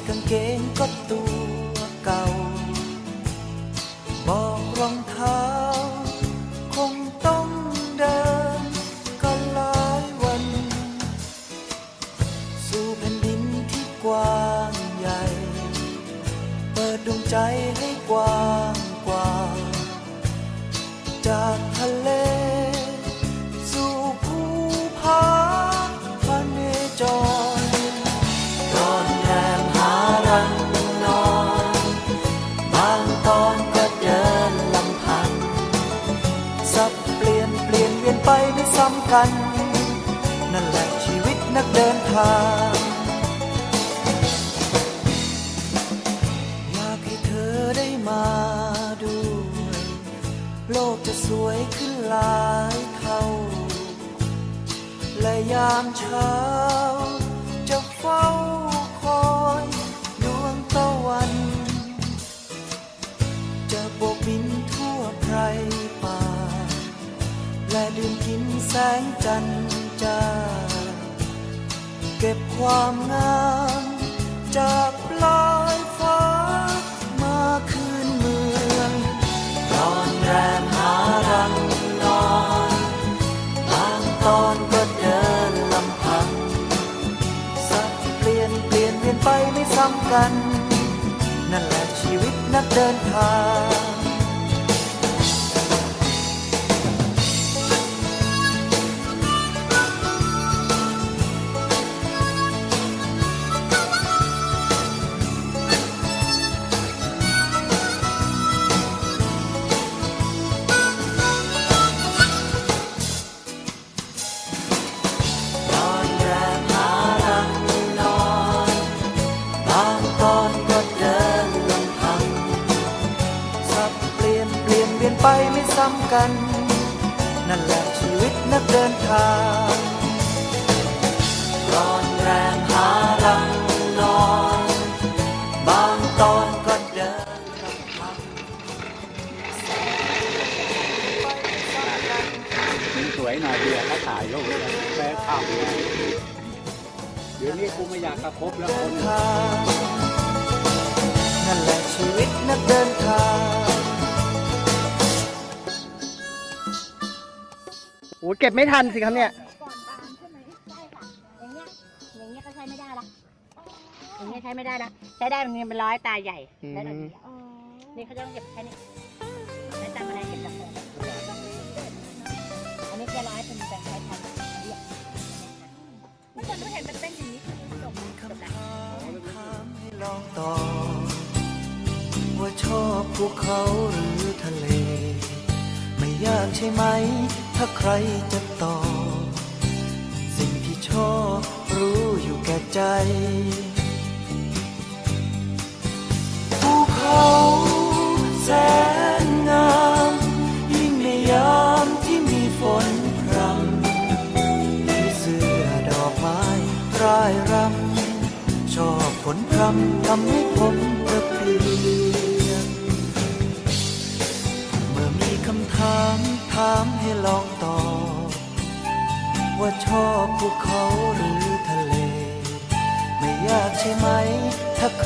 กงก็ตัวเก่า บอกรองเท้า คงต้องเดินก็หลายวัน สู่แผ่นดินที่กว้างใหญ่ เปิดดวงใจให้กว้างกว่า จากทะเล เปลี่ยนเวียนไปไม่ซ้ำกัน นั่นแหละชีวิตนักเดินทาง อยากให้เธอได้มาด้วย โลกจะสวยขึ้นหลายเท่า และยามเช้าจะเฝ้า แสงจันทร์จ้า เก็บความงามจากปลายฟ้ามาคืนเมืองร้อนแรมหารังนอนบางตอนก็เดินลำพัง สับเปลี่ยนเปลี่ยนเวียนไปไม่ซ้ำกัน นั่นแหละชีวิตนักเดินทาง นเวียนไปไม่ซ้ำกัน นั่นแหละชีวิตนักเดินทางร้อนแรมหารังนอนบางตอนก็เดินลำพังสวยหน่อยเดียวก็ถ่ายรูปแล้วแม่ทำไงเดี๋ยวนี้กูไม่อยากกระคบแล้วเดิคนนทางนั่น เก็บไม่ทันสิครับเนี่ยก่อนบานใช่ไหมใช่ค่ะอย่างเงี้ยอย่างเงี้ยก็ใช้ไม่ได้ละอย่างเงี้ยใช้ไม่ได้ละใช้ได้มันเป็นร้อยตาใหญ่อืมแล้วเราเดียวนี่เขาต้องเก็บแค่นี้ใช้ตามอะไรเก็บตามเลยอันนี้แค่ร้อยเป็นแบบใช้พันเรียกทุกคนก็เห็นมันเป็นอย่างนี้คือจบจบแล้วถามให้ลองตอบว่าชอบภูเขาหรือทะเล ไม่ยากใช่ไหม ถ้าใครจะตอบสิ่งที่ชอบรู้อยู่แก่ใจภูเขา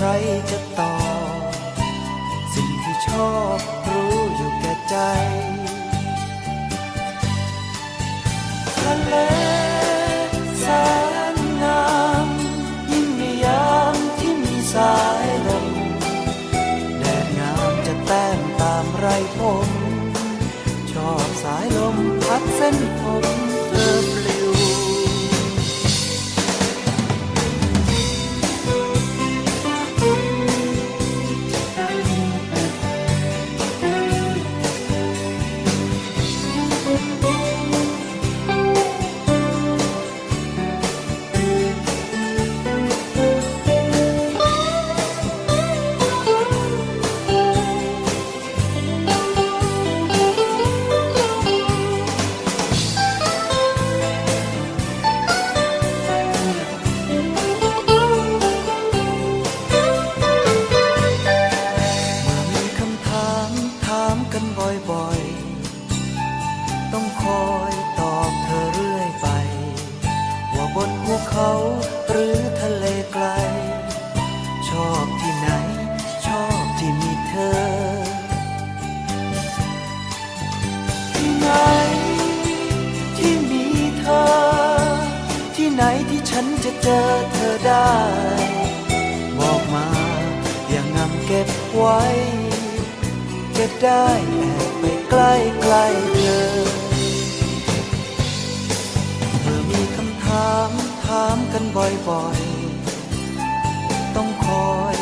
รจะตอบสิ่งที่ชอบรู้อยู่แก่ใจทะเล กันบ่อยๆ ต้องคอยตอบเธอเรื่อยไป ว่าบนภูเขาหรือทะเลไกล ชอบที่ไหน ชอที่ไหน ที่มีเธอ ที่ไหนที่ฉันจะเจอเธอได้ บอกมาอย่างงำเก็บไว้ ได้แอบไปใกล้ใกล้เธอเธอมีคำถามถามกันบ่อยๆ ต้องคอย